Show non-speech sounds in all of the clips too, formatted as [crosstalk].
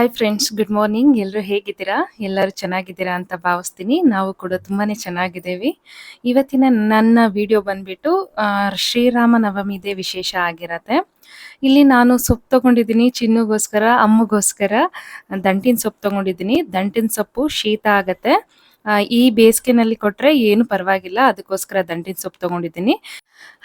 Hi friends good morning ಎಲ್ಲರೂ ಹೇಗಿದ್ದೀರಾ? ಎಲ್ಲರೂ ಚೆನ್ನಾಗಿದ್ದೀರಾ ಅಂತ ಭಾವಿಸ್ತೀನಿ. ನಾವು ಕೂಡ ತುಂಬಾನೇ ಚೆನ್ನಾಗಿದ್ದೇವೆ. ಇವತ್ತಿನ ನನ್ನ ವಿಡಿಯೋ ಬಂದ್ಬಿಟ್ಟು ಶ್ರೀರಾಮ ಇದೆ ವಿಶೇಷ ಆಗಿರತ್ತೆ. ಇಲ್ಲಿ ನಾನು ಸೊಪ್ಪು ತಗೊಂಡಿದ್ದೀನಿ, ಚಿನ್ನುಗೋಸ್ಕರ, ಅಮ್ಮಗೋಸ್ಕರ. ದಂಟಿನ ಸೊಪ್ಪು ತಗೊಂಡಿದ್ದೀನಿ. ದಂಟಿನ ಸೊಪ್ಪು ಶೀತ ಆಗತ್ತೆ. ಈ ಬೇಸಿಗೆನಲ್ಲಿ ಕೊಟ್ಟರೆ ಏನು ಪರವಾಗಿಲ್ಲ. ಅದಕ್ಕೋಸ್ಕರ ದಂಟಿನ ಸೊಪ್ಪು ತಗೊಂಡಿದ್ದೀನಿ.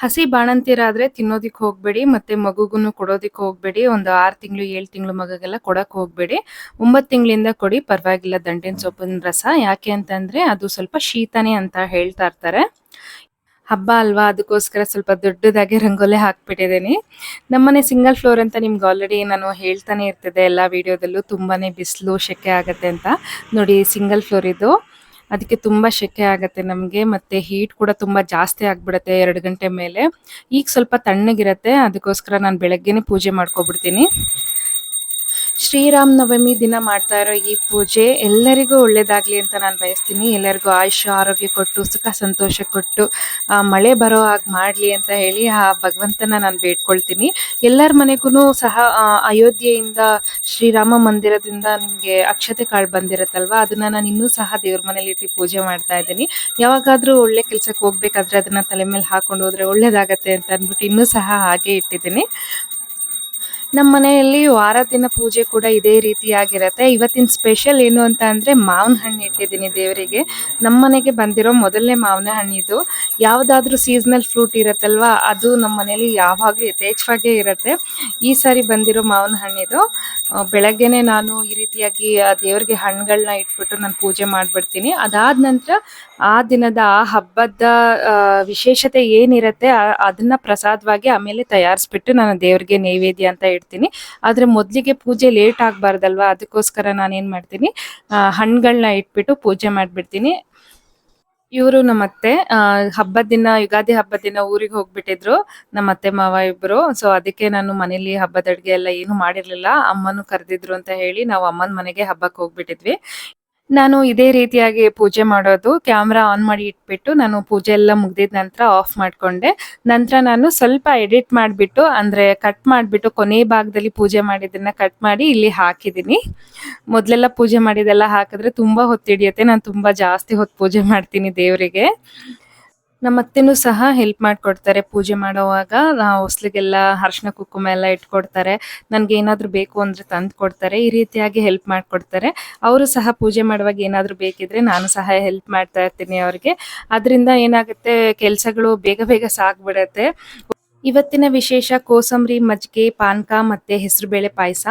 ಹಸಿ ಬಾಣಂತಿರಾದ್ರೆ ತಿನ್ನೋದಿಕ್ ಹೋಗ್ಬೇಡಿ, ಮತ್ತೆ ಮಗುಗೂ ಕೊಡೋದಿಕ್ ಹೋಗ್ಬೇಡಿ, ಒಂದು ಆರು ತಿಂಗಳು, ಏಳು ತಿಂಗಳು ಮಗಗೆಲ್ಲ ಕೊಡಕ್ ಹೋಗ್ಬೇಡಿ. ಒಂಬತ್ತು ತಿಂಗಳಿಂದ ಕೊಡಿ, ಪರವಾಗಿಲ್ಲ ದಂಡಿನ ಸೊಪ್ಪಿನ ರಸ. ಯಾಕೆ ಅಂತಂದ್ರೆ ಅದು ಸ್ವಲ್ಪ ಶೀತನೇ ಅಂತ ಹೇಳ್ತಾ ಇರ್ತಾರೆ. ಹಬ್ಬ ಅಲ್ವಾ? ಅದಕ್ಕೋಸ್ಕರ ಸ್ವಲ್ಪ ದೊಡ್ಡದಾಗಿ ರಂಗೋಲೆ ಹಾಕ್ಬಿಟ್ಟಿದ್ದೀನಿ. ನಮ್ಮನೆ ಸಿಂಗಲ್ ಫ್ಲೋರ್ ಅಂತ ನಿಮ್ಗೆ ಆಲ್ರೆಡಿ ನಾನು ಹೇಳ್ತಾನೆ ಇರ್ತಿದ್ದೆ ಎಲ್ಲ ವಿಡಿಯೋದಲ್ಲೂ. ತುಂಬಾನೇ ಬಿಸಿಲು ಶೆಕೆ ಆಗತ್ತೆ ಅಂತ. ನೋಡಿ, ಸಿಂಗಲ್ ಫ್ಲೋರ್ ಇದು. ಅದಕ್ಕೆ ತುಂಬಾ ಶೆಕೆ ಆಗುತ್ತೆ ನಮಗೆ, ಮತ್ತೆ ಹೀಟ್ ಕೂಡ ತುಂಬಾ ಜಾಸ್ತಿ ಆಗಿಬಿಡುತ್ತೆ ಎರಡು ಗಂಟೆ ಮೇಲೆ. ಈಗ ಸ್ವಲ್ಪ ತಣ್ಣಗಿರುತ್ತೆ, ಅದಕ್ಕೋಸ್ಕರ ನಾನು ಬೆಳಗ್ಗೆನೇ ಪೂಜೆ ಮಾಡ್ಕೊಬಿಡ್ತೀನಿ. ಶ್ರೀರಾಮ್ ನವಮಿ ದಿನ ಮಾಡ್ತಾ ಇರೋ ಈ ಪೂಜೆ ಎಲ್ಲರಿಗೂ ಒಳ್ಳೇದಾಗ್ಲಿ ಅಂತ ನಾನು ಬಯಸ್ತೀನಿ. ಎಲ್ಲರಿಗೂ ಆಯುಷ, ಆರೋಗ್ಯ ಕೊಟ್ಟು, ಸುಖ, ಸಂತೋಷ ಕೊಟ್ಟು ಮಳೆ ಬರೋ ಹಾಗೆ ಮಾಡಲಿ ಅಂತ ಹೇಳಿ ಆ ಭಗವಂತನ ನಾನು ಬೇಡ್ಕೊಳ್ತೀನಿ. ಎಲ್ಲರ ಮನೆಗೂ ಸಹ ಅಯೋಧ್ಯೆಯಿಂದ, ಶ್ರೀರಾಮ ಮಂದಿರದಿಂದ ನಿಮಗೆ ಅಕ್ಷತೆ ಕಾಳು ಬಂದಿರತ್ತಲ್ವ? ಅದನ್ನ ನಾನು ಇನ್ನೂ ಸಹ ದೇವ್ರ ಮನೇಲಿ ಇಟ್ಟು ಪೂಜೆ ಮಾಡ್ತಾ ಇದ್ದೀನಿ. ಯಾವಾಗಾದ್ರೂ ಒಳ್ಳೆ ಕೆಲ್ಸಕ್ಕೆ ಹೋಗ್ಬೇಕಾದ್ರೆ ಅದನ್ನ ತಲೆ ಮೇಲೆ ಹಾಕೊಂಡು ಹೋದ್ರೆ ಒಳ್ಳೇದಾಗತ್ತೆ ಅಂತ ಅಂದ್ಬಿಟ್ಟು ಇನ್ನೂ ಸಹ ಹಾಗೆ ಇಟ್ಟಿದ್ದೀನಿ. ನಮ್ಮ ಮನೆಯಲ್ಲಿ ವಾರ ದಿನ ಪೂಜೆ ಕೂಡ ಇದೇ ರೀತಿಯಾಗಿರತ್ತೆ. ಇವತ್ತಿನ ಸ್ಪೆಷಲ್ ಏನು ಅಂತ ಅಂದ್ರೆ ಮಾವಿನ ಹಣ್ಣು ಇಟ್ಟಿದ್ದೀನಿ ದೇವರಿಗೆ. ನಮ್ಮ ಮನೆಗೆ ಬಂದಿರೋ ಮೊದಲನೇ ಮಾವಿನ ಹಣ್ಣಿದು. ಯಾವುದಾದ್ರೂ ಸೀಸನಲ್ ಫ್ರೂಟ್ ಇರತ್ತಲ್ವಾ, ಅದು ನಮ್ಮ ಮನೇಲಿ ಯಾವಾಗಲೂ ಯಥೇಚ್ಛವಾಗೇ ಇರತ್ತೆ. ಈ ಸಾರಿ ಬಂದಿರೋ ಮಾವಿನ ಹಣ್ಣಿದು. ಬೆಳಗ್ಗೆನೆ ನಾನು ಈ ರೀತಿಯಾಗಿ ಆ ದೇವರಿಗೆ ಹಣ್ಣುಗಳನ್ನ ಇಟ್ಬಿಟ್ಟು ನಾನು ಪೂಜೆ ಮಾಡ್ಬಿಡ್ತೀನಿ. ಅದಾದ ನಂತರ ಆ ದಿನದ ಆ ಹಬ್ಬದ ವಿಶೇಷತೆ ಏನಿರುತ್ತೆ ಅದನ್ನ ಪ್ರಸಾದವಾಗಿ ಆಮೇಲೆ ತಯಾರಿಸ್ಬಿಟ್ಟು ನಾನು ದೇವರಿಗೆ ನೈವೇದ್ಯ ಅಂತ ಇಡ್ತೀನಿ. ಆದ್ರೆ ಮೊದಲಿಗೆ ಪೂಜೆ ಲೇಟ್ ಆಗಬಾರ್ದಲ್ವಾ? ಅದಕ್ಕೋಸ್ಕರ ನಾನೇನು ಮಾಡ್ತೀನಿ ಹಣ್ಣುಗಳನ್ನ ಇಟ್ಬಿಟ್ಟು ಪೂಜೆ ಮಾಡಿಬಿಡ್ತೀನಿ. ಇವರು ನಮ್ಮ ಅತ್ತೆ ಆ, ಹಬ್ಬದ ದಿನ ಯುಗಾದಿ ಹಬ್ಬದ ದಿನ ಊರಿಗೆ ಹೋಗ್ಬಿಟ್ಟಿದ್ರು ನಮ್ಮ ಅತ್ತೆ ಮಾವ ಇಬ್ರು. ಸೊ ಅದಕ್ಕೆ ನಾನು ಮನೇಲಿ ಹಬ್ಬದ ಅಡ್ಗೆ ಎಲ್ಲ ಏನು ಮಾಡಿರ್ಲಿಲ್ಲ. ಅಮ್ಮನು ಕರೆದಿದ್ರು ಅಂತ ಹೇಳಿ ನಾವು ಅಮ್ಮನ ಮನೆಗೆ ಹಬ್ಬಕ್ಕೆ ಹೋಗ್ಬಿಟ್ಟಿದ್ವಿ. ನಾನು ಇದೇ ರೀತಿಯಾಗಿ ಪೂಜೆ ಮಾಡೋದು. ಕ್ಯಾಮ್ರಾ ಆನ್ ಮಾಡಿ ಇಟ್ಬಿಟ್ಟು ನಾನು ಪೂಜೆ ಎಲ್ಲ ಮುಗ್ದಿದ ನಂತರ ಆಫ್ ಮಾಡ್ಕೊಂಡೆ. ನಂತರ ನಾನು ಸ್ವಲ್ಪ ಎಡಿಟ್ ಮಾಡಿಬಿಟ್ಟು, ಅಂದ್ರೆ ಕಟ್ ಮಾಡಿಬಿಟ್ಟು ಕೊನೆ ಭಾಗದಲ್ಲಿ ಪೂಜೆ ಮಾಡಿದ್ದನ್ನು ಕಟ್ ಮಾಡಿ ಇಲ್ಲಿ ಹಾಕಿದ್ದೀನಿ ಮೊದಲೆಲ್ಲ ಪೂಜೆ ಮಾಡಿದೆಲ್ಲ ಹಾಕಿದ್ರೆ ತುಂಬಾ ಹೊತ್ತು ಹಿಡಿಯುತ್ತೆ. ನಾನು ತುಂಬಾ ಜಾಸ್ತಿ ಹೊತ್ತು ಪೂಜೆ ಮಾಡ್ತೀನಿ ದೇವರಿಗೆ. ನಮ್ಮ ಅತ್ತೆನೂ ಸಹ ಹೆಲ್ಪ್ ಮಾಡ್ಕೊಡ್ತಾರೆ. ಪೂಜೆ ಮಾಡೋವಾಗ ಹೊಸ್ಲಿಗೆಲ್ಲ ಅರ್ಶಿನ ಕುಂಕುಮ ಎಲ್ಲ ಇಟ್ಕೊಡ್ತಾರೆ. ನನ್ಗೆ ಏನಾದ್ರು ಬೇಕು ಅಂದ್ರೆ ತಂದು ಕೊಡ್ತಾರೆ. ಈ ರೀತಿಯಾಗಿ ಹೆಲ್ಪ್ ಮಾಡ್ಕೊಡ್ತಾರೆ. ಅವರು ಸಹ ಪೂಜೆ ಮಾಡುವಾಗ ಏನಾದ್ರು ಬೇಕಿದ್ರೆ ನಾನು ಸಹ ಹೆಲ್ಪ್ ಮಾಡ್ತಾ ಇರ್ತೀನಿ ಅವ್ರಿಗೆ. ಅದರಿಂದ ಏನಾಗುತ್ತೆ, ಕೆಲಸಗಳು ಬೇಗ ಬೇಗ ಸಾಗ್ಬಿಡತ್ತೆ. ಇವತ್ತಿನ ವಿಶೇಷ ಕೋಸಂಬರಿ, ಮಜ್ಜಿಗೆ, ಪಾನಕ ಮತ್ತೆ ಹೆಸರುಬೇಳೆ ಪಾಯಸ.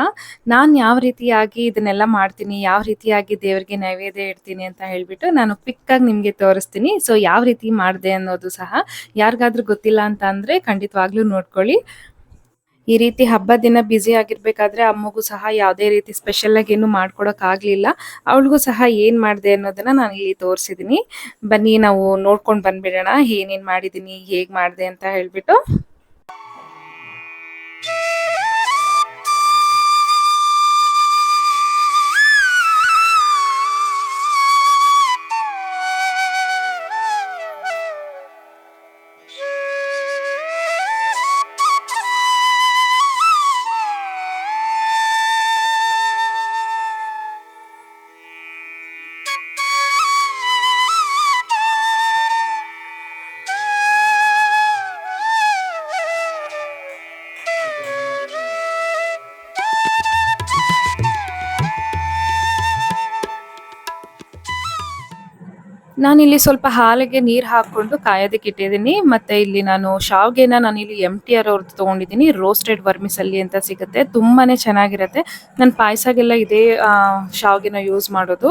ನಾನು ಯಾವ ರೀತಿಯಾಗಿ ಇದನ್ನೆಲ್ಲ ಮಾಡ್ತೀನಿ, ಯಾವ ರೀತಿಯಾಗಿ ದೇವರಿಗೆ ನೈವೇದ್ಯ ಇಡ್ತೀನಿ ಅಂತ ಹೇಳ್ಬಿಟ್ಟು ನಾನು ಪಿಕ್ಕಾಗಿ ನಿಮ್ಗೆ ತೋರಿಸ್ತೀನಿ. ಸೊ ಯಾವ ರೀತಿ ಮಾಡಿದೆ ಅನ್ನೋದು ಸಹ ಯಾರಿಗಾದ್ರೂ ಗೊತ್ತಿಲ್ಲ ಅಂತ ಅಂದ್ರೆ ಖಂಡಿತವಾಗ್ಲೂ ನೋಡ್ಕೊಳ್ಳಿ. ಈ ರೀತಿ ಹಬ್ಬದ ದಿನ ಬ್ಯುಸಿ ಆಗಿರ್ಬೇಕಾದ್ರೆ ಅಮ್ಮಗೂ ಸಹ ಯಾವುದೇ ರೀತಿ ಸ್ಪೆಷಲ್ ಆಗಿ ಏನು ಮಾಡ್ಕೊಡಕ್ ಆಗ್ಲಿಲ್ಲ. ಅವಳಿಗೂ ಸಹ ಏನ್ ಮಾಡಿದೆ ಅನ್ನೋದನ್ನ ನಾನು ಇಲ್ಲಿ ತೋರಿಸಿದೀನಿ. ಬನ್ನಿ, ನಾವು ನೋಡ್ಕೊಂಡು ಬಂದ್ಬಿಡೋಣ. ಏನೇನ್ ಮಾಡಿದೀನಿ, ಹೇಗ್ ಮಾಡಿದೆ ಅಂತ ಹೇಳ್ಬಿಟ್ಟು. ನಾನಿಲ್ಲಿ ಸ್ವಲ್ಪ ಹಾಲಿಗೆ ನೀರು ಹಾಕೊಂಡು ಕಾಯೋದಕ್ಕೆ ಇಟ್ಟಿದ್ದೀನಿ. ಮತ್ತೆ ಇಲ್ಲಿ ನಾನು ಶಾವ್ಗೆನ ನಾನು ಇಲ್ಲಿ ಎಂ ಟಿ ಆರ್ ಅವ್ರದ್ದು ತೊಗೊಂಡಿದ್ದೀನಿ ರೋಸ್ಟೆಡ್ ವರ್ಮಿಸಲ್ಲಿ ಅಂತ ಸಿಗುತ್ತೆ. ತುಂಬಾನೇ ಚೆನ್ನಾಗಿರುತ್ತೆ. ನಾನು ಪಾಯಸಗೆಲ್ಲ ಇದೇ ಶಾವ್ಗೆನ ಯೂಸ್ ಮಾಡೋದು.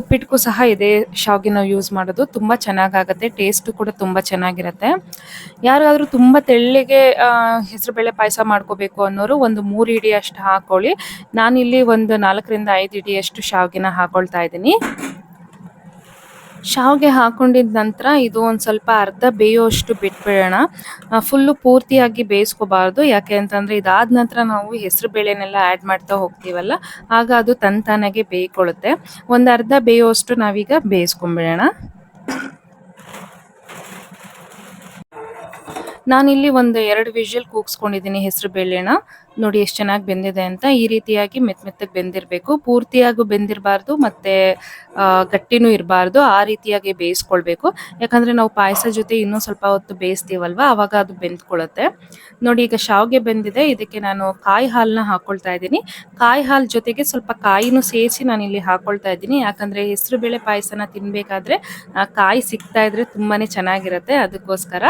ಉಪ್ಪಿಟ್ಟಿಗೂ ಸಹ ಇದೇ ಶಾವ್ಗೆನ ಯೂಸ್ ಮಾಡೋದು. ತುಂಬ ಚೆನ್ನಾಗಾಗತ್ತೆ. ಟೇಸ್ಟು ಕೂಡ ತುಂಬ ಚೆನ್ನಾಗಿರುತ್ತೆ. ಯಾರಾದರೂ ತುಂಬ ತೆಳ್ಳಿಗೆ ಹೆಸರುಬೇಳೆ ಪಾಯಸ ಮಾಡ್ಕೋಬೇಕು ಅನ್ನೋರು ಒಂದು ಮೂರು ಇಡಿ ಅಷ್ಟು ಹಾಕೊಳ್ಳಿ. ನಾನಿಲ್ಲಿ ಒಂದು ನಾಲ್ಕರಿಂದ ಐದು ಇಡಿಯಷ್ಟು ಶಾವ್ಗೆನ ಹಾಕೊಳ್ತಾ ಇದ್ದೀನಿ. ಶಾವ್ಗೆ ಹಾಕೊಂಡಿದ ನಂತರ ಇದು ಒಂದು ಸ್ವಲ್ಪ ಅರ್ಧ ಬೇಯೋಷ್ಟು ಬಿಟ್ಬಿಡೋಣ. ಫುಲ್ಲು ಪೂರ್ತಿಯಾಗಿ ಬೇಯಿಸ್ಕೋಬಾರ್ದು. ಯಾಕೆ ಅಂತಂದ್ರೆ ಇದಾದ ನಂತರ ನಾವು ಹೆಸರು ಬೇಳೆನೆಲ್ಲ ಆ್ಯಡ್ ಮಾಡ್ತಾ ಹೋಗ್ತೀವಲ್ಲ, ಆಗ ಅದು ತಂತಾನಾಗೆ ಬೇಯ್ಕೊಳ್ಳುತ್ತೆ. ಒಂದು ಅರ್ಧ ಬೇಯೋಷ್ಟು ನಾವೀಗ ಬೇಯಿಸ್ಕೊಂಬಿಡೋಣ. ನಾನಿಲ್ಲಿ ಒಂದು ಎರಡು ವಿಷಲ್ ಕೂಗ್ಸ್ಕೊಂಡಿದ್ದೀನಿ ಹೆಸರು ಬೇಳೆನ ನೋಡಿ ಎಷ್ಟು ಚೆನ್ನಾಗಿ ಬೆಂದಿದೆ ಅಂತ. ಈ ರೀತಿಯಾಗಿ ಮೆತ್ತ ಮೆತ್ತಗೆ ಬೆಂದಿರಬೇಕು. ಪೂರ್ತಿಯಾಗೂ ಬೆಂದಿರಬಾರ್ದು ಮತ್ತೆ ಗಟ್ಟಿನೂ ಇರಬಾರ್ದು. ಆ ರೀತಿಯಾಗಿ ಬೇಯಿಸ್ಕೊಳ್ಬೇಕು. ಯಾಕಂದ್ರೆ ನಾವು ಪಾಯಸ ಜೊತೆ ಇನ್ನೂ ಸ್ವಲ್ಪ ಹೊತ್ತು ಬೇಯಿಸ್ತೀವಲ್ವಾ? ಆವಾಗ ಅದು ಬೆಂದ್ಕೊಳ್ಳುತ್ತೆ ನೋಡಿ ಈಗ ಶಾವಿಗೆ ಬೆಂದಿದೆ. ಇದಕ್ಕೆ ನಾನು ಕಾಯಿ ಹಾಲನ್ನ ಹಾಕ್ಕೊಳ್ತಾ ಇದ್ದೀನಿ. ಕಾಯಿ ಹಾಲ್ ಜೊತೆಗೆ ಸ್ವಲ್ಪ ಕಾಯಿನೂ ಸೇರಿಸಿ ನಾನು ಇಲ್ಲಿ ಹಾಕೊಳ್ತಾ ಇದ್ದೀನಿ. ಯಾಕಂದ್ರೆ ಹೆಸರು ಬೇಳೆ ಪಾಯಸನ ತಿನ್ಬೇಕಾದ್ರೆ ಆ, ಕಾಯಿ ಸಿಗ್ತಾ ಇದ್ರೆ ತುಂಬಾನೇ ಚೆನ್ನಾಗಿರುತ್ತೆ. ಅದಕ್ಕೋಸ್ಕರ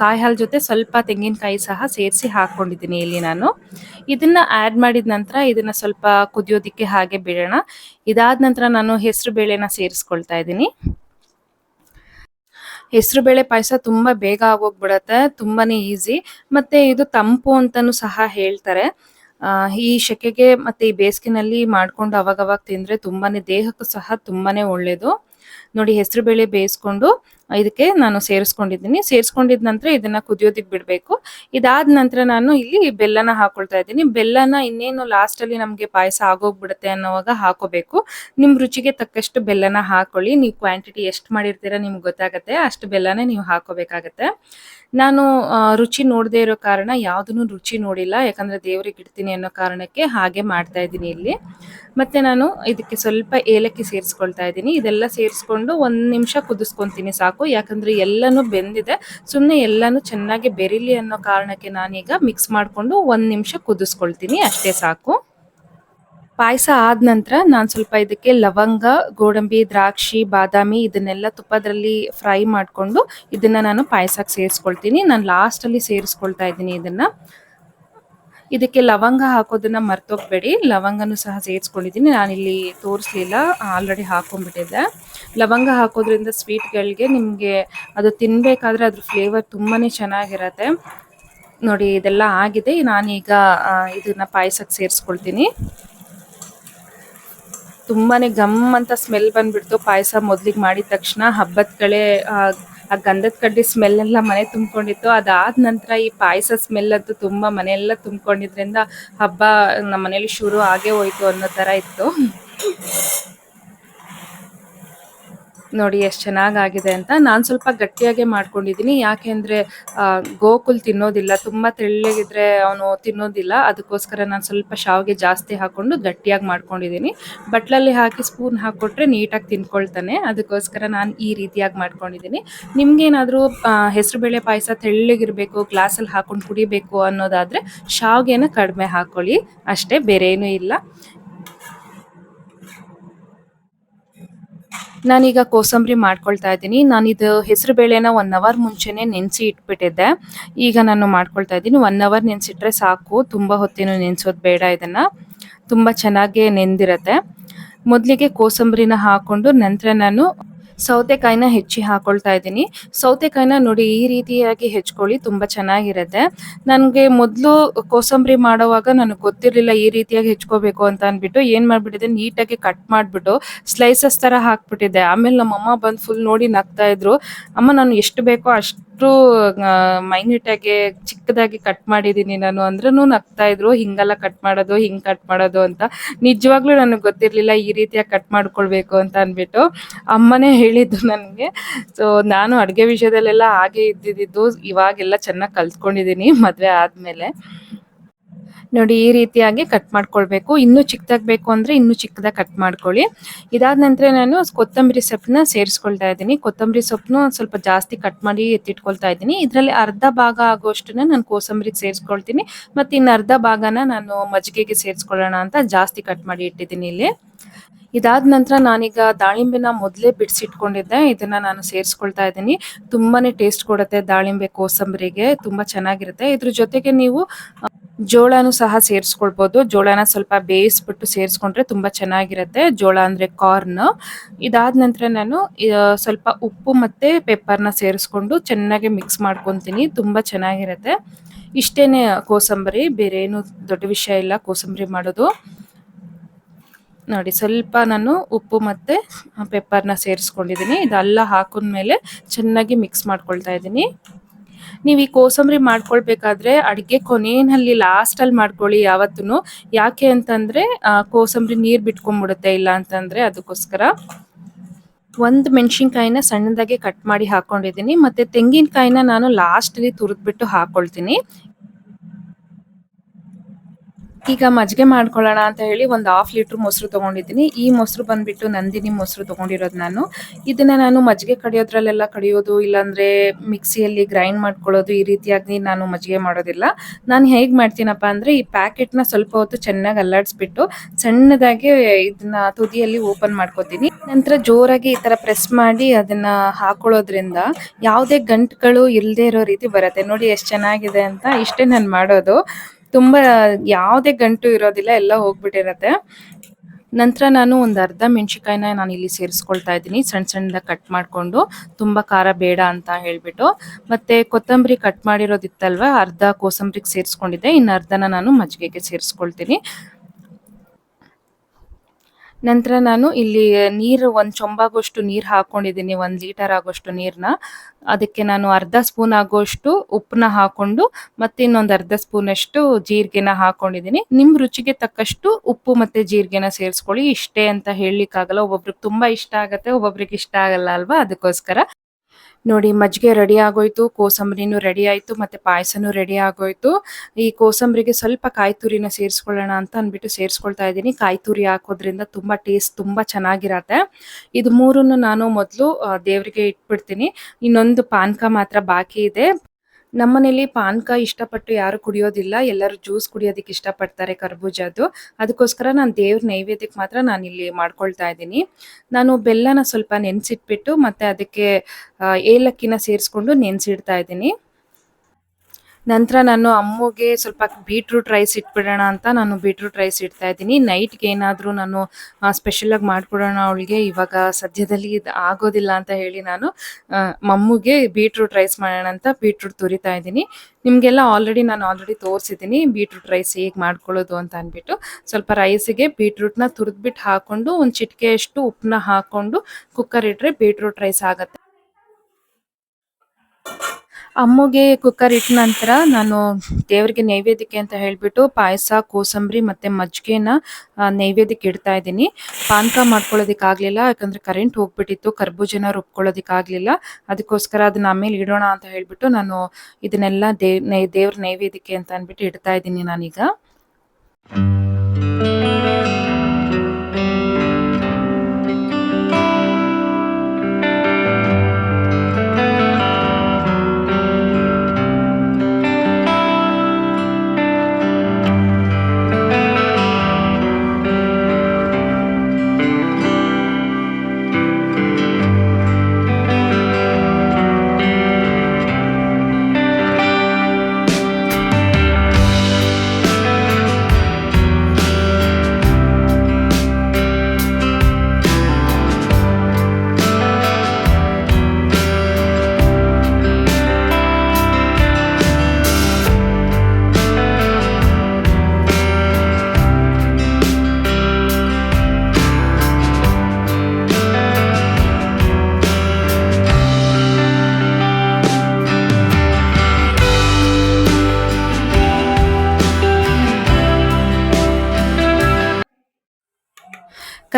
ಕಾಯಿ ಹಾಲು ಜೊತೆ ಸ್ವಲ್ಪ ತೆಂಗಿನಕಾಯಿ ಸಹ ಸೇರಿಸಿ ಹಾಕ್ಕೊಂಡಿದ್ದೀನಿ ಇಲ್ಲಿ ನಾನು. ಇದನ್ನ ಆಡ್ ಮಾಡಿದ ನಂತರ ಇದನ್ನ ಸ್ವಲ್ಪ ಕುದಿಯೋದಿಕ್ಕೆ ಹಾಗೆ ಬಿಡೋಣ. ಇದಾದ ನಂತರ ನಾನು ಹೆಸರು ಬೇಳೆನ ಸೇರಿಸ್ಕೊಳ್ತಾ ಇದ್ದೀನಿ. ಹೆಸರು ಬೇಳೆ ಪಾಯಸ ತುಂಬಾ ಬೇಗ ಆಗೋಗ್ಬಿಡತ್ತೆ, ತುಂಬಾನೇ ಈಸಿ. ಮತ್ತೆ ಇದು ತಂಪು ಅಂತಾನು ಸಹ ಹೇಳ್ತಾರೆ. ಈ ಶೆಕೆಗೆ ಮತ್ತೆ ಈ ಬೇಸಿಗೆನಲ್ಲಿ ಮಾಡ್ಕೊಂಡು ಅವಾಗ ಅವಾಗ ತಿಂದ್ರೆ ತುಂಬಾನೇ ದೇಹಕ್ಕೂ ಸಹ ತುಂಬಾನೇ ಒಳ್ಳೇದು. ನೋಡಿ, ಹೆಸರು ಬೇಳೆ ಬೇಯಿಸ್ಕೊಂಡು ಇದಕ್ಕೆ ನಾನು ಸೇರಿಸ್ಕೊಂಡಿದ್ದೀನಿ. ಸೇರಿಸ್ಕೊಂಡಿದ ನಂತರ ಇದನ್ನ ಕುದಿಯೋದಿಕ್ ಬಿಡಬೇಕು. ಇದಾದ ನಂತರ ನಾನು ಇಲ್ಲಿ ಬೆಲ್ಲನ ಹಾಕೊಳ್ತಾ ಇದ್ದೀನಿ. ಬೆಲ್ಲನ ಇನ್ನೇನು ಲಾಸ್ಟ್ ಅಲ್ಲಿ ನಮಗೆ ಪಾಯಸ ಆಗೋಗ್ಬಿಡುತ್ತೆ ಅನ್ನೋವಾಗ ಹಾಕೋಬೇಕು. ನಿಮ್ ರುಚಿಗೆ ತಕ್ಕಷ್ಟು ಬೆಲ್ಲನ ಹಾಕೊಳ್ಳಿ. ನೀವು ಕ್ವಾಂಟಿಟಿ ಎಷ್ಟು ಮಾಡಿರ್ತೀರಾ ನಿಮ್ಗೆ ಗೊತ್ತಾಗುತ್ತೆ. ಅಷ್ಟು ಬೆಲ್ಲನೇ ನೀವು ಹಾಕೋಬೇಕಾಗತ್ತೆ. ನಾನು ರುಚಿ ನೋಡದೇ ಇರೋ ಕಾರಣ ಯಾವುದನ್ನು ರುಚಿ ನೋಡಿಲ್ಲ. ಯಾಕಂದ್ರೆ ದೇವರಿಗೆ ಇಡ್ತೀನಿ ಅನ್ನೋ ಕಾರಣಕ್ಕೆ ಹಾಗೆ ಮಾಡ್ತಾ ಇದ್ದೀನಿ ಇಲ್ಲಿ. ಮತ್ತೆ ನಾನು ಇದಕ್ಕೆ ಸ್ವಲ್ಪ ಏಲಕ್ಕಿ ಸೇರಿಸ್ಕೊಳ್ತಾ ಇದ್ದೀನಿ. ಇದೆಲ್ಲ ಸೇರಿಸ್ಕೊಂಡು ಒಂದ್ ನಿಮಿಷ ಕುದಿಸ್ಕೊಂತೀನಿ ಸಾಕು. ಯಾಕಂದ್ರೆ ಎಲ್ಲಾನು ಬೆಂದಿದೆ. ಸುಮ್ಮನೆ ಎಲ್ಲಾನು ಚೆನ್ನಾಗಿ ಬೆರಿಲಿ ಅನ್ನೋ ಕಾರಣಕ್ಕೆ ನಾನೀಗ ಮಿಕ್ಸ್ ಮಾಡ್ಕೊಂಡು ಒಂದು ನಿಮಿಷ ಕುದಿಸ್ಕೊಳ್ತೀನಿ. ಅಷ್ಟೇ ಸಾಕು. ಪಾಯಸ ಆದ ನಂತರ ನಾನು ಸ್ವಲ್ಪ ಇದಕ್ಕೆ ಲವಂಗ, ಗೋಡಂಬಿ, ದ್ರಾಕ್ಷಿ, ಬಾದಾಮಿ ಇದನ್ನೆಲ್ಲ ತುಪ್ಪದಲ್ಲಿ ಫ್ರೈ ಮಾಡಿಕೊಂಡು ಇದನ್ನು ನಾನು ಪಾಯಸಕ್ಕೆ ಸೇರಿಸ್ಕೊಳ್ತೀನಿ. ನಾನು ಲಾಸ್ಟಲ್ಲಿ ಸೇರಿಸ್ಕೊಳ್ತಾ ಇದ್ದೀನಿ ಇದನ್ನ. ಇದಕ್ಕೆ ಲವಂಗ ಹಾಕೋದನ್ನ ಮರ್ತೋಗ್ಬೇಡಿ. ಲವಂಗನು ಸಹ ಸೇರಿಸ್ಕೊಂಡಿದ್ದೀನಿ. ನಾನಿಲ್ಲಿ ತೋರಿಸ್ಲಿಲ್ಲ. ಆಲ್ರೆಡಿ ಹಾಕೊಂಡ್ಬಿಟ್ಟಿದ್ದೆ. ಲವಂಗ ಹಾಕೋದ್ರಿಂದ ಸ್ವೀಟ್ಗಳಿಗೆ ನಿಮಗೆ ಅದು ತಿನ್ಬೇಕಾದ್ರೆ ಅದ್ರ ಫ್ಲೇವರ್ ತುಂಬಾನೇ ಚೆನ್ನಾಗಿರತ್ತೆ. ನೋಡಿ, ಇದೆಲ್ಲ ಆಗಿದೆ. ನಾನೀಗ ಇದನ್ನ ಪಾಯಸಕ್ಕೆ ಸೇರಿಸ್ಕೊಳ್ತೀನಿ. ತುಂಬಾನೇ ಗಮ್ ಅಂತ ಸ್ಮೆಲ್ ಬಂದ್ಬಿಡ್ತು. ಪಾಯಸ ಮೊದ್ಲಿಗೆ ಮಾಡಿದ ತಕ್ಷಣ ಹಬ್ಬದ ಕಳೆ ಆ ಗಂಧದ ಕಡ್ಡಿ ಸ್ಮೆಲ್ ಎಲ್ಲ ಮನೆ ತುಂಬಿಕೊಂಡಿತ್ತು. ಅದಾದ ನಂತರ ಈ ಪಾಯಸ ಸ್ಮೆಲ್ ಅಂತೂ ತುಂಬಾ ಮನೆಯೆಲ್ಲ ತುಂಬಿಕೊಂಡಿದ್ರಿಂದ ಹಬ್ಬ ನಮ್ಮ ಮನೇಲಿ ಶುರು ಆಗೇ ಹೋಯ್ತು ಅನ್ನೋ ತರ ಇತ್ತು. ನೋಡಿ, ಎಷ್ಟು ಚೆನ್ನಾಗಾಗಿದೆ ಅಂತ ನಾನು ಸ್ವಲ್ಪ ಗಟ್ಟಿಯಾಗೆ ಮಾಡ್ಕೊಂಡಿದ್ದೀನಿ. ಯಾಕೆಂದರೆ ಗೋಕುಲ್ ತಿನ್ನೋದಿಲ್ಲ. ತುಂಬ ತೆಳ್ಳಗಿದ್ರೆ ಅವನು ತಿನ್ನೋದಿಲ್ಲ. ಅದಕ್ಕೋಸ್ಕರ ನಾನು ಸ್ವಲ್ಪ ಶಾವಿಗೆ ಜಾಸ್ತಿ ಹಾಕೊಂಡು ಗಟ್ಟಿಯಾಗಿ ಮಾಡ್ಕೊಂಡಿದ್ದೀನಿ. ಬಟ್ಲಲ್ಲಿ ಹಾಕಿ ಸ್ಪೂನ್ ಹಾಕ್ಕೊಟ್ರೆ ನೀಟಾಗಿ ತಿನ್ಕೊಳ್ತಾನೆ. ಅದಕ್ಕೋಸ್ಕರ ನಾನು ಈ ರೀತಿಯಾಗಿ ಮಾಡ್ಕೊಂಡಿದ್ದೀನಿ. ನಿಮ್ಗೇನಾದರೂ ಹೆಸರು ಬೇಳೆ ಪಾಯಸ ತೆಳ್ಳಗಿರಬೇಕು, ಗ್ಲಾಸಲ್ಲಿ ಹಾಕ್ಕೊಂಡು ಕುಡಿಬೇಕು ಅನ್ನೋದಾದರೆ, ಶಾವಿಗೆನ ಕಡಿಮೆ ಹಾಕ್ಕೊಳ್ಳಿ ಅಷ್ಟೇ ಬೇರೆ ಏನೂ ಇಲ್ಲ. ನಾನೀಗ ಕೋಸಂಬರಿ ಮಾಡ್ಕೊಳ್ತಾ ಇದ್ದೀನಿ. ನಾನಿದು ಹೆಸರು ಬೇಳೆನ ಒನ್ ಅವರ್ ಮುಂಚೆನೆ ನೆನೆಸಿ ಇಟ್ಬಿಟ್ಟಿದ್ದೆ. ಈಗ ನಾನು ಮಾಡ್ಕೊಳ್ತಾ ಇದ್ದೀನಿ. ಒನ್ ಅವರ್ ನೆನೆಸಿಟ್ರೆ ಸಾಕು. ತುಂಬ ಹೊತ್ತೇನು ನೆನೆಸೋದು ಬೇಡ ಇದನ್ನು. ತುಂಬ ಚೆನ್ನಾಗೇ ನೆಂದಿರತ್ತೆ. ಮೊದಲಿಗೆ ಕೋಸಂಬರಿನ ಹಾಕ್ಕೊಂಡು ನಂತರ ನಾನು ಸೌತೆಕಾಯಿನ ಹೆಚ್ಚಿ ಹಾಕೊಳ್ತಾ ಇದ್ದೀನಿ. ಸೌತೆಕಾಯಿನ ನೋಡಿ ಈ ರೀತಿಯಾಗಿ ಹೆಚ್ಕೊಳ್ಳಿ, ತುಂಬ ಚೆನ್ನಾಗಿರುತ್ತೆ. ನನಗೆ ಮೊದಲು ಕೋಸಂಬರಿ ಮಾಡೋವಾಗ ನನಗೆ ಗೊತ್ತಿರಲಿಲ್ಲ ಈ ರೀತಿಯಾಗಿ ಹೆಚ್ಕೋಬೇಕು ಅಂತ ಅಂದ್ಬಿಟ್ಟು ಏನು ಮಾಡಿಬಿಟ್ಟಿದೆ ನೀಟಾಗಿ ಕಟ್ ಮಾಡಿಬಿಟ್ಟು ಸ್ಲೈಸಸ್ ಥರ ಹಾಕ್ಬಿಟ್ಟಿದ್ದೆ. ಆಮೇಲೆ ನಮ್ಮಮ್ಮ ಬಂದು ಫುಲ್ ನೋಡಿ ನಗ್ತಾ ಇದ್ರು. ಅಮ್ಮ, ನಾನು ಎಷ್ಟು ಬೇಕೋ ಅಷ್ಟು ಮೈನ್ಯೂಟ್ ಆಗಿ ಚಿಕ್ಕದಾಗಿ ಕಟ್ ಮಾಡಿದೀನಿ ನಾನು ಅಂದ್ರೂ ನಗ್ತಾ ಇದ್ರು, ಹಿಂಗೆಲ್ಲ ಕಟ್ ಮಾಡೋದು, ಹಿಂಗ್ ಕಟ್ ಮಾಡೋದು ಅಂತ. ನಿಜವಾಗ್ಲೂ ನನಗೆ ಗೊತ್ತಿರ್ಲಿಲ್ಲ ಈ ರೀತಿಯಾಗಿ ಕಟ್ ಮಾಡ್ಕೊಳ್ಬೇಕು ಅಂತ ಅಂದ್ಬಿಟ್ಟು ಅಮ್ಮನೇ ಹೇಳಿದ್ದು ನನಗೆ. ಸೊ ನಾನು ಅಡುಗೆ ವಿಷಯದಲ್ಲೆಲ್ಲ ಹಾಗೆ ಇದ್ದಿದ್ದು, ಇವಾಗೆಲ್ಲ ಚೆನ್ನಾಗಿ ಕಲ್ತ್ಕೊಂಡಿದ್ದೀನಿ ಮದುವೆ ಆದಮೇಲೆ. ನೋಡಿ ಈ ರೀತಿಯಾಗಿ ಕಟ್ ಮಾಡ್ಕೊಳ್ಬೇಕು. ಇನ್ನೂ ಚಿಕ್ಕದಾಗಿ ಬೇಕು ಅಂದ್ರೆ ಇನ್ನೂ ಚಿಕ್ಕದಾಗಿ ಕಟ್ ಮಾಡ್ಕೊಳ್ಳಿ. ಇದಾದ ನಂತರ ನಾನು ಕೊತ್ತಂಬರಿ ಸೊಪ್ಪನ್ನ ಸೇರಿಸ್ಕೊಳ್ತಾ ಇದ್ದೀನಿ. ಕೊತ್ತಂಬರಿ ಸೊಪ್ಪನ್ನು ಸ್ವಲ್ಪ ಜಾಸ್ತಿ ಕಟ್ ಮಾಡಿ ಎತ್ತಿಟ್ಕೊಳ್ತಾ ಇದ್ದೀನಿ. ಇದರಲ್ಲಿ ಅರ್ಧ ಭಾಗ ಆಗೋಷ್ಟನ್ನ ನಾನು ಕೋಸಂಬರಿಗೆ ಸೇರಿಸ್ಕೊಳ್ತೀನಿ. ಮತ್ತೆ ಇನ್ನು ಅರ್ಧ ಭಾಗನ ನಾನು ಮಜ್ಜಿಗೆಗೆ ಸೇರಿಸ್ಕೊಳ್ಳೋಣ ಅಂತ ಜಾಸ್ತಿ ಕಟ್ ಮಾಡಿ ಇಟ್ಟಿದ್ದೀನಿ ಇಲ್ಲಿ. ಇದಾದ ನಂತರ ನಾನೀಗ ದಾಳಿಂಬೆನ ಮೊದಲೇ ಬಿಡಿಸಿಟ್ಕೊಂಡಿದ್ದೆ. ಇದನ್ನ ನಾನು ಸೇರಿಸ್ಕೊಳ್ತಾ ಇದ್ದೀನಿ. ತುಂಬಾನೇ ಟೇಸ್ಟ್ ಕೊಡುತ್ತೆ ದಾಳಿಂಬೆ ಕೋಸಂಬರಿಗೆ. ತುಂಬಾ ಚೆನ್ನಾಗಿರುತ್ತೆ. ಇದ್ರ ಜೊತೆಗೆ ನೀವು ಜೋಳನೂ ಸಹ ಸೇರಿಸ್ಕೊಳ್ಬೋದು. ಜೋಳನ ಸ್ವಲ್ಪ ಬೇಯಿಸ್ಬಿಟ್ಟು ಸೇರಿಸ್ಕೊಂಡ್ರೆ ತುಂಬಾ ಚೆನ್ನಾಗಿರುತ್ತೆ. ಜೋಳ ಅಂದ್ರೆ ಕಾರ್ನ್ ಇದಾದ ನಂತರ ನಾನು ಸ್ವಲ್ಪ ಉಪ್ಪು ಮತ್ತೆ ಪೆಪ್ಪರ್ನ ಸೇರಿಸ್ಕೊಂಡು ಚೆನ್ನಾಗಿ ಮಿಕ್ಸ್ ಮಾಡ್ಕೊತೀನಿ. ತುಂಬಾ ಚೆನ್ನಾಗಿರುತ್ತೆ. ಇಷ್ಟೇನೆ ಕೋಸಂಬರಿ. ಬೇರೆ ಏನು ದೊಡ್ಡ ವಿಷಯ ಇಲ್ಲ ಕೋಸಂಬರಿ ಮಾಡೋದು. ನೋಡಿ, ಸ್ವಲ್ಪ ನಾನು ಉಪ್ಪು ಮತ್ತೆ ಪೆಪ್ಪರ್ನ ಸೇರಿಸ್ಕೊಂಡಿದ್ದೀನಿ ಇದೆಲ್ಲ ಹಾಕಿದ್ಮೇಲೆ ಚೆನ್ನಾಗಿ ಮಿಕ್ಸ್ ಮಾಡ್ಕೊಳ್ತಾ ಇದ್ದೀನಿ ನೀವು ಈ ಕೋಸಂಬರಿ ಮಾಡ್ಕೊಳ್ಬೇಕಾದ್ರೆ ಅಡುಗೆ ಕೊನೆಯಲ್ಲಿ ಲಾಸ್ಟಲ್ಲಿ ಮಾಡ್ಕೊಳ್ಳಿ ಯಾವತ್ತೂ ಯಾಕೆ ಅಂತಂದ್ರೆ ಕೋಸಂಬರಿ ನೀರು ಬಿಟ್ಕೊಂಡ್ಬಿಡುತ್ತೆ ಇಲ್ಲ ಅಂತಂದ್ರೆ ಅದಕ್ಕೋಸ್ಕರ. ಒಂದು ಮೆಣಸಿನ್ಕಾಯಿನ ಸಣ್ಣದಾಗಿ ಕಟ್ ಮಾಡಿ ಹಾಕೊಂಡಿದ್ದೀನಿ ಮತ್ತೆ ತೆಂಗಿನಕಾಯಿನ ನಾನು ಲಾಸ್ಟಲ್ಲಿ ತುರಿದ್ಬಿಟ್ಟು ಹಾಕೊಳ್ತೀನಿ. ಈಗ ಮಜ್ಜಿಗೆ ಮಾಡ್ಕೊಳ್ಳೋಣ ಅಂತ ಹೇಳಿ ಒಂದು ಹಾಫ್ ಲೀಟ್ರ್ ಮೊಸರು ತೊಗೊಂಡಿದ್ದೀನಿ. ಈ ಮೊಸರು ಬಂದ್ಬಿಟ್ಟು ನಂದಿನಿ ಮೊಸರು ತೊಗೊಂಡಿರೋದು ನಾನು. ಇದನ್ನ ನಾನು ಮಜ್ಜಿಗೆ ಕಡಿಯೋದ್ರಲ್ಲೆಲ್ಲ ಕಡಿಯೋದು, ಇಲ್ಲಾಂದ್ರೆ ಮಿಕ್ಸಿಯಲ್ಲಿ ಗ್ರೈಂಡ್ ಮಾಡ್ಕೊಳ್ಳೋದು ಈ ರೀತಿಯಾಗಿ ನಾನು ಮಜ್ಜಿಗೆ ಮಾಡೋದಿಲ್ಲ. ನಾನು ಹೇಗೆ ಮಾಡ್ತೀನಪ್ಪ ಅಂದ್ರೆ ಈ ಪ್ಯಾಕೆಟ್ನ ಸ್ವಲ್ಪ ಹೊತ್ತು ಚೆನ್ನಾಗಿ ಅಲ್ಲಾಡಿಸ್ಬಿಟ್ಟು ಸಣ್ಣದಾಗಿ ಇದನ್ನ ತುದಿಯಲ್ಲಿ ಓಪನ್ ಮಾಡ್ಕೋತೀನಿ. ನಂತರ ಜೋರಾಗಿ ಈ ಥರ ಪ್ರೆಸ್ ಮಾಡಿ ಅದನ್ನ ಹಾಕೊಳ್ಳೋದ್ರಿಂದ ಯಾವುದೇ ಗಂಟುಗಳು ಇಲ್ಲದೆ ಇರೋ ರೀತಿ ಬರುತ್ತೆ. ನೋಡಿ ಎಷ್ಟು ಚೆನ್ನಾಗಿದೆ ಅಂತ ಇಷ್ಟೇ ನಾನು ಮಾಡೋದು. ತುಂಬಾ ಯಾವುದೇ ಗಂಟು ಇರೋದಿಲ್ಲ, ಎಲ್ಲ ಹೋಗ್ಬಿಟ್ಟಿರತ್ತೆ. ನಂತರ ನಾನು ಒಂದು ಅರ್ಧ ಮೆಣಸಿಕಾಯಿನ ನಾನು ಇಲ್ಲಿ ಸೇರಿಸ್ಕೊಳ್ತಾ ಇದ್ದೀನಿ ಸಣ್ಣ ಸಣ್ಣದಾಗಿ ಕಟ್ ಮಾಡಿಕೊಂಡು. ತುಂಬ ಖಾರ ಬೇಡ ಅಂತ ಹೇಳಿಬಿಟ್ಟು. ಮತ್ತೆ ಕೊತ್ತಂಬರಿ ಕಟ್ ಮಾಡಿರೋದಿತ್ತಲ್ವ, ಅರ್ಧ ಕೋಸಂಬರಿಗೆ ಸೇರಿಸ್ಕೊಂಡಿದ್ದೆ, ಇನ್ನು ಅರ್ಧನ ನಾನು ಮಜ್ಜಿಗೆಗೆ ಸೇರಿಸ್ಕೊಳ್ತೀನಿ. ನಂತರ ನಾನು ಇಲ್ಲಿ ನೀರು ಒಂದು ಚೊಂಬಾಗೋಷ್ಟು ನೀರು ಹಾಕೊಂಡಿದ್ದೀನಿ ಒಂದು ಲೀಟರ್ ಆಗೋಷ್ಟು ನೀರನ್ನ ಅದಕ್ಕೆ ನಾನು ಅರ್ಧ ಸ್ಪೂನ್ ಆಗೋಷ್ಟು ಉಪ್ಪನ್ನ ಹಾಕೊಂಡು ಮತ್ತೆ ಇನ್ನೊಂದು ಅರ್ಧ ಸ್ಪೂನ್ ಅಷ್ಟು ಜೀರಿಗೆನ ಹಾಕೊಂಡಿದ್ದೀನಿ ನಿಮ್ಮ ರುಚಿಗೆ ತಕ್ಕಷ್ಟು ಉಪ್ಪು ಮತ್ತೆ ಜೀರಿಗೆನ ಸೇರಿಸ್ಕೊಳ್ಳಿ. ಇಷ್ಟೇ ಅಂತ ಹೇಳಲಿಕ್ಕಾಗಲ್ಲ. ಒಬ್ಬೊಬ್ರಿಗೆ ತುಂಬಾ ಇಷ್ಟ ಆಗುತ್ತೆ, ಒಬ್ಬೊಬ್ರಿಗೆ ಇಷ್ಟ ಆಗಲ್ಲ ಅಲ್ವಾ? ಅದಕ್ಕೋಸ್ಕರ. ನೋಡಿ, ಮಜ್ಜಿಗೆ ರೆಡಿ ಆಗೋಯ್ತು, ಕೋಸಂಬರಿನೂ ರೆಡಿ ಆಯ್ತು, ಮತ್ತೆ ಪಾಯಸನೂ ರೆಡಿ ಆಗೋಯ್ತು. ಈ ಕೋಸಂಬರಿಗೆ ಸ್ವಲ್ಪ ಕಾಯಿ ತುರಿನ ಸೇರಿಸ್ಕೊಳ್ಳೋಣ ಅಂತ ಅಂದ್ಬಿಟ್ಟು ಸೇರಿಸ್ಕೊಳ್ತಾ ಇದ್ದೀನಿ. ಕಾಯಿ ತುರಿ ಹಾಕೋದ್ರಿಂದ ತುಂಬಾ ಟೇಸ್ಟ್ ತುಂಬಾ ಚೆನ್ನಾಗಿರತ್ತೆ. ಇದು ಮೂರನ್ನು ನಾನು ಮೊದಲು ದೇವರಿಗೆ ಇಟ್ಬಿಡ್ತೀನಿ. ಇನ್ನೊಂದು ಪಾನಕ ಮಾತ್ರ ಬಾಕಿ ಇದೆ. ನಮ್ಮನೇಲಿ ಪಾನಕ ಇಷ್ಟಪಟ್ಟು ಯಾರು ಕುಡಿಯೋದಿಲ್ಲ, ಎಲ್ಲರೂ ಜ್ಯೂಸ್ ಕುಡಿಯೋದಕ್ಕೆ ಇಷ್ಟಪಡ್ತಾರೆ ಕರ್ಬೂಜದ್ದು ಅದಕ್ಕೋಸ್ಕರ ನಾನು ದೇವ್ರ ನೈವೇದ್ಯಕ್ಕೆ ಮಾತ್ರ ನಾನು ಇಲ್ಲಿ ಮಾಡ್ಕೊಳ್ತಾ ಇದ್ದೀನಿ. ನಾನು ಬೆಲ್ಲನ ಸ್ವಲ್ಪ ನೆನೆಸಿಟ್ಬಿಟ್ಟು ಮತ್ತೆ ಅದಕ್ಕೆ ಏಲಕ್ಕಿನ ಸೇರಿಸ್ಕೊಂಡು ನೆನೆಸಿಡ್ತಾ ಇದ್ದೀನಿ. ನಂತರ ನಾನು ಅಮ್ಮಗೆ ಸ್ವಲ್ಪ ಬೀಟ್ರೂಟ್ ರೈಸ್ ಇಟ್ಬಿಡೋಣ ಅಂತ ನಾನು ಬೀಟ್ರೂಟ್ ರೈಸ್ ಇಡ್ತಾ ಇದ್ದೀನಿ. ನೈಟ್ಗೆ ಏನಾದರೂ ನಾನು ಸ್ಪೆಷಲಾಗಿ ಮಾಡ್ಕೊಡೋಣ ಅವಳಿಗೆ. ಇವಾಗ ಸದ್ಯದಲ್ಲಿ ಇದು ಆಗೋದಿಲ್ಲ ಅಂತ ಹೇಳಿ ನಾನು ಮಮ್ಮಗೆ ಬೀಟ್ರೂಟ್ ರೈಸ್ ಮಾಡೋಣ ಅಂತ ಬೀಟ್ರೂಟ್ ತುರಿತಾ ಇದ್ದೀನಿ. ನಿಮಗೆಲ್ಲ ಆಲ್ರೆಡಿ ನಾನು ಆಲ್ರೆಡಿ ತೋರಿಸಿದ್ದೀನಿ ಬೀಟ್ರೂಟ್ ರೈಸ್ ಹೇಗೆ ಮಾಡ್ಕೊಳ್ಳೋದು ಅಂತ ಅಂದ್ಬಿಟ್ಟು. ಸ್ವಲ್ಪ ರೈಸಿಗೆ ಬೀಟ್ರೂಟ್ನ ತುರಿದ್ಬಿಟ್ಟು ಹಾಕೊಂಡು ಒಂದು ಚಿಟಿಕೆಯಷ್ಟು ಉಪ್ಪನ್ನ ಹಾಕೊಂಡು ಕುಕ್ಕರ್ ಇಟ್ಟರೆ ಬೀಟ್ರೂಟ್ ರೈಸ್ ಆಗುತ್ತೆ. ಅಮ್ಮಗೆ ಕುಕ್ಕರ್ ಇಟ್ಟ ನಂತರ ನಾನು ದೇವರಿಗೆ ನೈವೇದ್ಯಕ್ಕೆ ಅಂತ ಹೇಳ್ಬಿಟ್ಟು ಪಾಯಸ, ಕೋಸಂಬರಿ ಮತ್ತೆ ಮಜ್ಜಿಗೆನ ನೈವೇದ್ಯಕ್ಕೆ ಇಡ್ತಾ ಇದ್ದೀನಿ. ಪಾನಕ ಮಾಡ್ಕೊಳ್ಳೋದಕ್ಕೆ ಆಗ್ಲಿಲ್ಲ, ಯಾಕಂದ್ರೆ ಕರೆಂಟ್ ಹೋಗ್ಬಿಟ್ಟಿತ್ತು, ಕರ್ಬೂಜನ ರುಬ್ಕೊಳ್ಳೋದಕ್ಕೆ ಆಗ್ಲಿಲ್ಲ. ಅದಕ್ಕೋಸ್ಕರ ಅದನ್ನ ಆಮೇಲೆ ಇಡೋಣ ಅಂತ ಹೇಳ್ಬಿಟ್ಟು ನಾನು ಇದನ್ನೆಲ್ಲ ದೇವ್, ನೈ, ದೇವ್ರ ನೈವೇದ್ಯಕ್ಕೆ ಅಂತ ಅಂದ್ಬಿಟ್ಟು ಇಡ್ತಾ ಇದ್ದೀನಿ ನಾನೀಗ.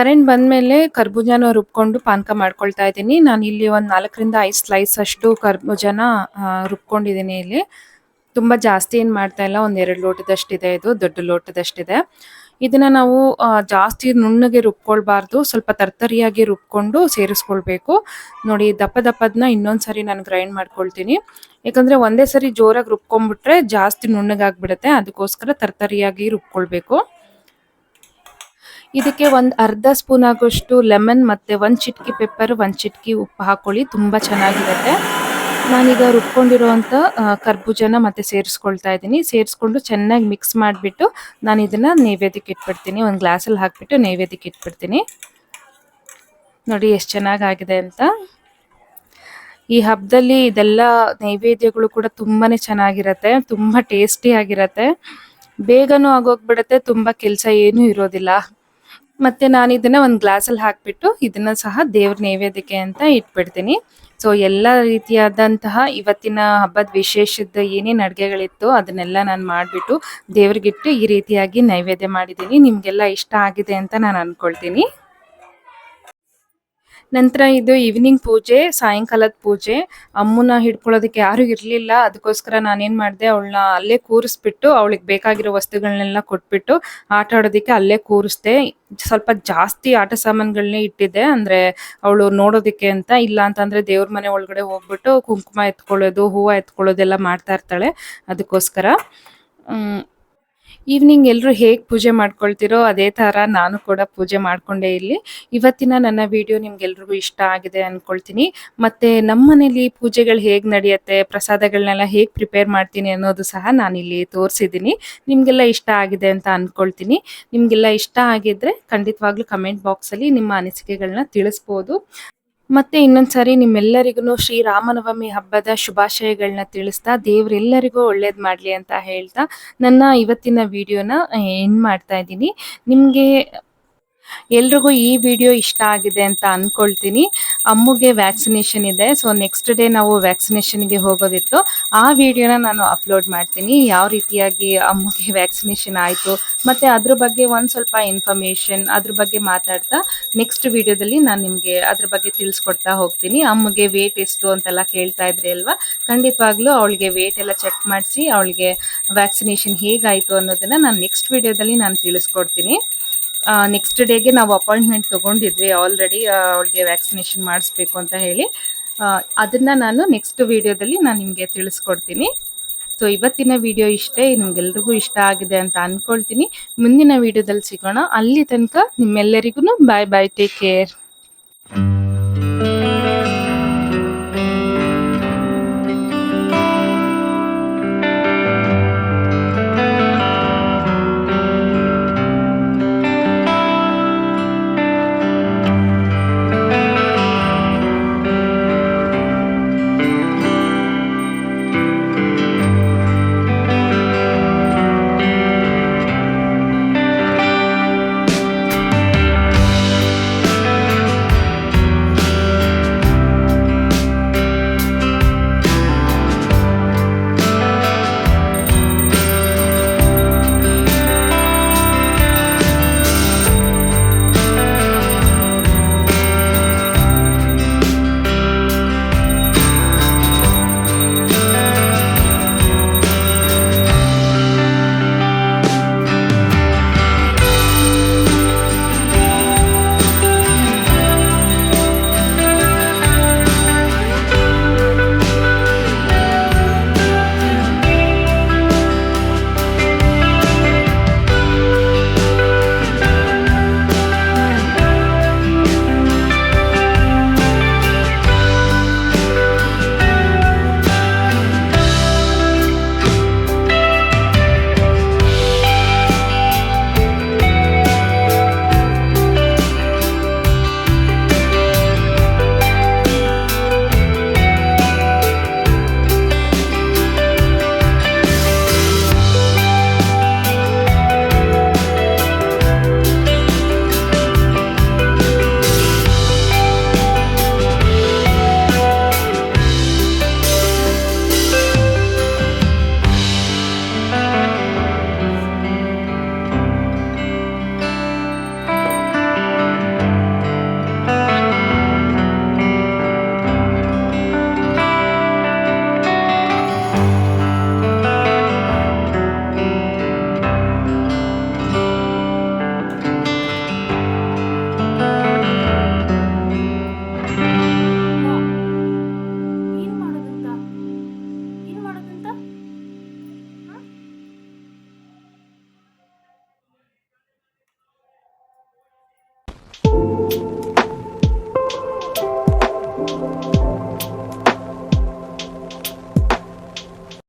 ಕರೆಂಟ್ ಬಂದ್ಮೇಲೆ ಕರ್ಬೂಜನ ರುಬ್ಕೊಂಡು ಪಾನಕ ಮಾಡ್ಕೊಳ್ತಾ ಇದ್ದೀನಿ. ನಾನು ಇಲ್ಲಿ ಒಂದು ನಾಲ್ಕರಿಂದ ಐದು ಸ್ಲೈಸ್ ಅಷ್ಟು ಕರ್ಬೂಜನ ರುಬ್ಕೊಂಡಿದ್ದೀನಿ ಇಲ್ಲಿ. ತುಂಬ ಜಾಸ್ತಿ ಏನು ಮಾಡ್ತಾ ಇಲ್ಲ, ಒಂದು ಎರಡು ಲೋಟದಷ್ಟಿದೆ ಇದು, ದೊಡ್ಡ ಲೋಟದಷ್ಟಿದೆ. ಇದನ್ನ ನಾವು ಜಾಸ್ತಿ ನುಣ್ಣಗೆ ರುಬ್ಕೊಳ್ಬಾರ್ದು, ಸ್ವಲ್ಪ ತರ್ತರಿಯಾಗಿ ರುಬ್ಕೊಂಡು ಸೇರಿಸ್ಕೊಳ್ಬೇಕು. ನೋಡಿ, ದಪ್ಪ ದಪ್ಪದನ್ನ ಇನ್ನೊಂದ್ಸರಿ ನಾನು ಗ್ರೈಂಡ್ ಮಾಡ್ಕೊಳ್ತೀನಿ. ಯಾಕಂದ್ರೆ ಒಂದೇ ಸರಿ ಜೋರಾಗಿ ರುಬ್ಕೊಂಡ್ಬಿಟ್ರೆ ಜಾಸ್ತಿ ನುಣ್ಣಗಾಗ್ಬಿಡುತ್ತೆ, ಅದಕ್ಕೋಸ್ಕರ ತರ್ತರಿಯಾಗಿ ರುಬ್ಕೊಳ್ಬೇಕು. ಇದಕ್ಕೆ ಒಂದು ಅರ್ಧ ಸ್ಪೂನ್ ಆಗೋಷ್ಟು ಲೆಮನ್ ಮತ್ತು ಒಂದು ಚಿಟ್ಕಿ ಪೆಪ್ಪರ್, ಒಂದು ಚಿಟ್ಕಿ ಉಪ್ಪು ಹಾಕೊಳ್ಳಿ, ತುಂಬ ಚೆನ್ನಾಗಿರುತ್ತೆ. ನಾನೀಗ ರುಬ್ಕೊಂಡಿರುವಂಥ ಕರ್ಬೂಜನ ಮತ್ತೆ ಸೇರಿಸ್ಕೊಳ್ತಾ ಇದ್ದೀನಿ. ಸೇರಿಸ್ಕೊಂಡು ಚೆನ್ನಾಗಿ ಮಿಕ್ಸ್ ಮಾಡಿಬಿಟ್ಟು ನಾನು ಇದನ್ನು ನೈವೇದ್ಯಕ್ಕೆ ಇಟ್ಬಿಡ್ತೀನಿ. ಒಂದು ಗ್ಲಾಸಲ್ಲಿ ಹಾಕಿಬಿಟ್ಟು ನೈವೇದ್ಯಕ್ಕೆ ಇಟ್ಬಿಡ್ತೀನಿ. ನೋಡಿ ಎಷ್ಟು ಚೆನ್ನಾಗಾಗಿದೆ ಅಂತ. ಈ ಹಬ್ಬದಲ್ಲಿ ಇದೆಲ್ಲ ನೈವೇದ್ಯಗಳು ಕೂಡ ತುಂಬಾ ಚೆನ್ನಾಗಿರತ್ತೆ. ತುಂಬ ಟೇಸ್ಟಿ ಆಗಿರತ್ತೆ. ಬೇಗನೂ ಆಗೋಗ್ಬಿಡತ್ತೆ. ತುಂಬ ಕೆಲಸ ಏನೂ ಇರೋದಿಲ್ಲ. ಮತ್ತೆ ನಾನು ಇದನ್ನ ಒಂದು ಗ್ಲಾಸಲ್ಲಿ ಹಾಕ್ಬಿಟ್ಟು ಇದನ್ನ ಸಹ ದೇವ್ರ ನೈವೇದ್ಯಕ್ಕೆ ಅಂತ ಇಟ್ಬಿಡ್ತೀನಿ. ಸೊ ಎಲ್ಲ ರೀತಿಯಾದಂತಹ ಇವತ್ತಿನ ಹಬ್ಬದ ವಿಶೇಷದ ಏನೇನು ಅಡುಗೆಗಳಿತ್ತು ಅದನ್ನೆಲ್ಲ ನಾನು ಮಾಡಿಬಿಟ್ಟು ದೇವ್ರಿಗಿಟ್ಟು ಈ ರೀತಿಯಾಗಿ ನೈವೇದ್ಯ ಮಾಡಿದ್ದೀನಿ. ನಿಮಗೆಲ್ಲ ಇಷ್ಟ ಆಗಿದೆ ಅಂತ ನಾನು ಅನ್ಕೊಳ್ತೀನಿ. ನಂತರ ಇದು ಈವ್ನಿಂಗ್ ಪೂಜೆ, ಸಾಯಂಕಾಲದ ಪೂಜೆ. ಅಮ್ಮನ ಹಿಡ್ಕೊಳ್ಳೋದಕ್ಕೆ ಯಾರು ಇರ್ಲಿಲ್ಲ. ಅದಕ್ಕೋಸ್ಕರ ನಾನೇನ್ ಮಾಡಿದೆ ಅವಳನ್ನ ಅಲ್ಲೇ ಕೂರಿಸ್ಬಿಟ್ಟು, ಅವಳಿಗೆ ಬೇಕಾಗಿರೋ ವಸ್ತುಗಳನ್ನೆಲ್ಲ ಕೊಟ್ಬಿಟ್ಟು ಆಟ ಆಡೋದಕ್ಕೆ ಅಲ್ಲೇ ಕೂರಿಸ್ದೆ. ಸ್ವಲ್ಪ ಜಾಸ್ತಿ ಆಟ ಸಾಮಾನುಗಳನ್ನೇ ಇಟ್ಟಿದ್ದೆ. ಅಂದ್ರೆ ಅವಳು ನೋಡೋದಕ್ಕೆ ಅಂತ ಇಲ್ಲ ಅಂತಂದ್ರೆ ದೇವ್ರ ಮನೆ ಒಳಗಡೆ ಹೋಗ್ಬಿಟ್ಟು ಕುಂಕುಮ ಎತ್ಕೊಳ್ಳೋದು, ಹೂವು ಎತ್ಕೊಳ್ಳೋದೆಲ್ಲ ಮಾಡ್ತಾ ಇರ್ತಾಳೆ. ಅದಕ್ಕೋಸ್ಕರ. ಈವ್ನಿಂಗ್ ಎಲ್ಲರೂ ಹೇಗೆ ಪೂಜೆ ಮಾಡ್ಕೊಳ್ತಿರೋ ಅದೇ ಥರ ನಾನು ಕೂಡ ಪೂಜೆ ಮಾಡ್ಕೊಂಡೆ ಇಲ್ಲಿ ಇವತ್ತಿನ ನನ್ನ ವಿಡಿಯೋ ನಿಮ್ಗೆಲ್ರಿಗೂ ಇಷ್ಟ ಆಗಿದೆ ಅಂದ್ಕೊಳ್ತೀನಿ ಮತ್ತೆ ನಮ್ಮ ಮನೇಲಿ ಪೂಜೆಗಳು ಹೇಗೆ ನಡೆಯುತ್ತೆ ಪ್ರಸಾದಗಳನ್ನೆಲ್ಲ ಹೇಗೆ ಪ್ರಿಪೇರ್ ಮಾಡ್ತೀನಿ ಅನ್ನೋದು ಸಹ ನಾನಿಲ್ಲಿ ತೋರಿಸಿದ್ದೀನಿ. ನಿಮಗೆಲ್ಲ ಇಷ್ಟ ಆಗಿದೆ ಅಂತ ಅಂದ್ಕೊಳ್ತೀನಿ ನಿಮಗೆಲ್ಲ ಇಷ್ಟ ಆಗಿದ್ರೆ ಖಂಡಿತವಾಗ್ಲೂ ಕಮೆಂಟ್ ಬಾಕ್ಸಲ್ಲಿ ನಿಮ್ಮ ಅನಿಸಿಕೆಗಳನ್ನ ತಿಳಿಸ್ಬೋದು. ಮತ್ತೆ ಇನ್ನೊಂದ್ಸರಿ ನಿಮ್ಮೆಲ್ಲರಿಗೂ ಶ್ರೀರಾಮನವಮಿ ಹಬ್ಬದ ಶುಭಾಶಯಗಳನ್ನ ತಿಳಿಸ್ತಾ ದೇವ್ರೆಲ್ಲರಿಗೂ ಒಳ್ಳೇದ್ ಮಾಡ್ಲಿ ಅಂತ ಹೇಳ್ತಾ ನನ್ನ ಇವತ್ತಿನ ವಿಡಿಯೋನ ಎಂಡ್ ಮಾಡ್ತಾ ಇದ್ದೀನಿ. ನಿಮ್ಗೆ ಎಲ್ರಿಗೂ ಈ ವಿಡಿಯೋ ಇಷ್ಟ ಆಗಿದೆ ಅಂತ ಅನ್ಕೊಳ್ತೀನಿ. ಅಮ್ಮಗೆ ವ್ಯಾಕ್ಸಿನೇಷನ್ ಇದೆ. ಸೊ ನೆಕ್ಸ್ಟ್ ಡೇ ನಾವು ವ್ಯಾಕ್ಸಿನೇಷನ್ಗೆ ಹೋಗೋದಿತ್ತು. ಆ ವಿಡಿಯೋನ ನಾನು ಅಪ್ಲೋಡ್ ಮಾಡ್ತೀನಿ. ಯಾವ ರೀತಿಯಾಗಿ ಅಮ್ಮಗೆ [laughs] ವ್ಯಾಕ್ಸಿನೇಷನ್ ಆಯಿತು, ಮತ್ತು ಅದ್ರ ಬಗ್ಗೆ ಒಂದು ಸ್ವಲ್ಪ ಇನ್ಫಾರ್ಮೇಷನ್ ಅದ್ರ ಬಗ್ಗೆ ಮಾತಾಡ್ತಾ ನೆಕ್ಸ್ಟ್ ವಿಡಿಯೋದಲ್ಲಿ ನಾನು ನಿಮಗೆ ಅದ್ರ ಬಗ್ಗೆ ತಿಳಿಸ್ಕೊಡ್ತಾ ಹೋಗ್ತೀನಿ. ಅಮ್ಮಗೆ ವೇಟ್ ಎಷ್ಟು ಅಂತೆಲ್ಲ ಕೇಳ್ತಾ ಇದ್ರಿ ಅಲ್ವಾ? ಖಂಡಿತವಾಗ್ಲೂ ಅವಳಿಗೆ ವೇಟ್ ಎಲ್ಲ ಚೆಕ್ ಮಾಡಿಸಿ ಅವಳಿಗೆ ವ್ಯಾಕ್ಸಿನೇಷನ್ ಹೇಗಾಯಿತು ಅನ್ನೋದನ್ನ ನಾನು ನೆಕ್ಸ್ಟ್ ವಿಡಿಯೋದಲ್ಲಿ ನಾನು ತಿಳಿಸ್ಕೊಡ್ತೀನಿ. ನೆಕ್ಸ್ಟ್ ಡೇಗೆ ನಾವು ಅಪಾಯಿಂಟ್ಮೆಂಟ್ ತೊಗೊಂಡಿದ್ವಿ ಆಲ್ರೆಡಿ ಅವಳಿಗೆ ವ್ಯಾಕ್ಸಿನೇಷನ್ ಮಾಡಿಸ್ಬೇಕು ಅಂತ ಹೇಳಿ. ಅದನ್ನ ನಾನು ನೆಕ್ಸ್ಟ್ ವಿಡಿಯೋದಲ್ಲಿ ನಾನು ನಿಮಗೆ ತಿಳಿಸ್ಕೊಡ್ತೀನಿ. ಸೊ ಇವತ್ತಿನ ವಿಡಿಯೋ ಇಷ್ಟೇ, ನಿಮ್ಗೆಲ್ರಿಗೂ ಇಷ್ಟ ಆಗಿದೆ ಅಂತ ಅನ್ಕೊಳ್ತೀನಿ. ಮುಂದಿನ ವಿಡಿಯೋದಲ್ಲಿ ಸಿಗೋಣ. ಅಲ್ಲಿ ತನಕ ನಿಮ್ಮೆಲ್ಲರಿಗೂ ಬಾಯ್ ಬಾಯ್ ಟೇಕ್ ಕೇರ್